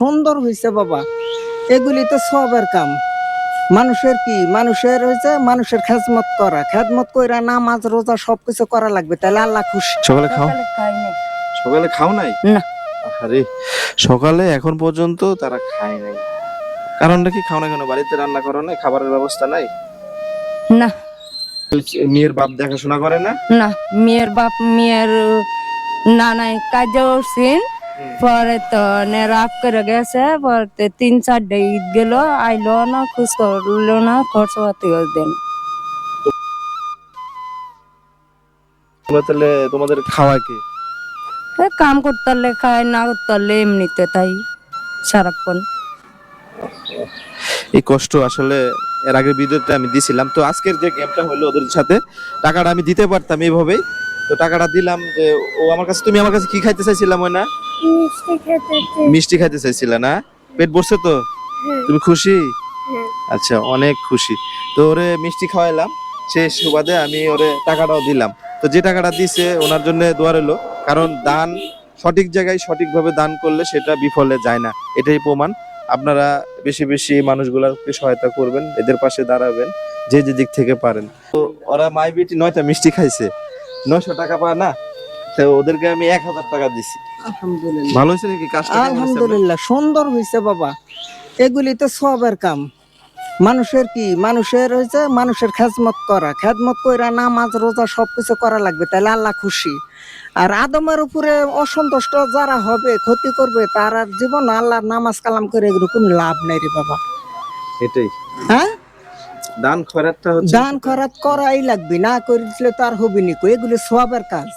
সুন্দর হয়েছে বাবা। এগুলি তো সবের কাম। মানুষের কি? মানুষের হয়েছে মানুষের খেদমত করা। খেদমত কইরা নামাজ রোজা সবকিছু করা লাগবে তাহলে আল্লাহ খুশি। সকালে খাও। সকালে খাই নাই। সকালে খাও নাই? না। আরে সকালে এখন পর্যন্ত তারা খায় নাই। কারণটা কি? খাও না কেন? বাড়িতে রান্না করো না খাবারের ব্যবস্থা নাই? না। মেয়ের বাপ দেখাশোনা করে না? না মেয়ের বাপ মেয়ের নানাই কাজে উঠছেন। পরে তো রাত করে গেছে পরে তিন চারটে ঈদ গেল আইলো না খুশ করল না খরচ পাতি দেন তাহলে তোমাদের খাওয়ায় কে? কাম করতে খায় না করতে এমনিতে তাই সারাক্ষণ। এই কষ্ট আসলে এর আগের ভিডিওতে আমি দিছিলাম। তো আজকের যে গেমটা হলো ওদের সাথে টাকাটা আমি দিতে পারতাম এইভাবেই। তো টাকাটা দিলাম যে ও আমার কাছে তুমি আমার কাছে কি খাইতে চাইছিলাম ওই না মিষ্টি খেতে মিষ্টি খাইতে চাইছিলে না? পেট ভরছে তো? তুমি খুশি? আচ্ছা অনেক খুশি। তো ওরে মিষ্টি খাওয়াইলাম। সেই সুবাদে আমি ওরে টাকাটাও দিলাম। তো যে টাকাটা দিছে ওনার জন্য দোয়া রইল। কারণ দান সঠিক জায়গায় সঠিকভাবে দান করলে সেটা বিফলে যায় না। এটাই প্রমাণ। আপনারা বেশি বেশি মানুষগুলোকে সহায়তা করবেন এদের পাশে দাঁড়াবেন যে যে দিক থেকে পারেন। তো ওরা মাই বেটি নয়টা মিষ্টি খাইছে। নয়শো টাকা পায় না? তো ওদেরকে আমি এক হাজার টাকা দিছি। আলহামদুলিল্লাহ। ভালো হয়েছে নাকি? কাজটা? আলহামদুলিল্লাহ সুন্দর হয়েছে বাবা। এগুলি তো সবের কাম। মানুষের কি? মানুষের হয়েছে মানুষের খেদমত করা। খেদমত কইরা নামাজ রোজা সবকিছু করা লাগবে তাহলে আল্লাহ খুশি। আর আদমের উপরে অসন্তুষ্ট যারা হবে ক্ষতি করবে তার আর জীবন আল্লাহর নামাজ কালাম করে এগুলো কোনো লাভ নেই রে বাবা। এটাই। হ্যাঁ? দান খয়রাতটা হচ্ছে দান খরাত করাই লাগবে না করিলে তো আর হবি নি এগুলি সবের কাজ।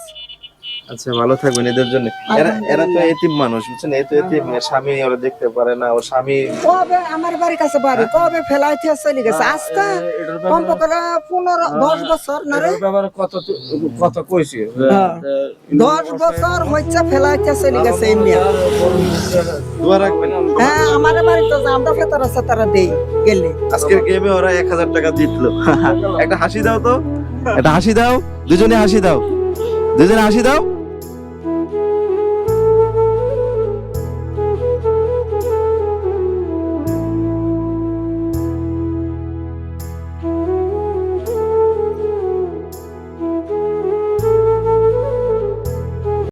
আচ্ছা ভালো থাকবেন এদের জন্য। এরা এরা তো এতিম মানুষ বুঝছেন? এই তো এতিম স্বামী ওরা দেখতে পারে না ওর স্বামী কবে আমার বাড়ির কাছে বাড়ি? কবে ফেলাই থেকে চলে গেছে? আজকে কম করে পনেরো দশ বছর না রে? ব্যাপারে কত কত কইছি। হ্যাঁ। দশ বছর হচ্ছে ফেলাইতে চলে গেছে দোয়া রাখবেন। হ্যাঁ আমার বাড়ি তো আমরা ফেতারা সেতারা দেই গেলে। আজকের গেমে ওরা এক হাজার টাকা জিতলো। একটা হাসি দাও তো। একটা হাসি দাও দুজনে হাসি দাও। দুজনে হাসি দাও।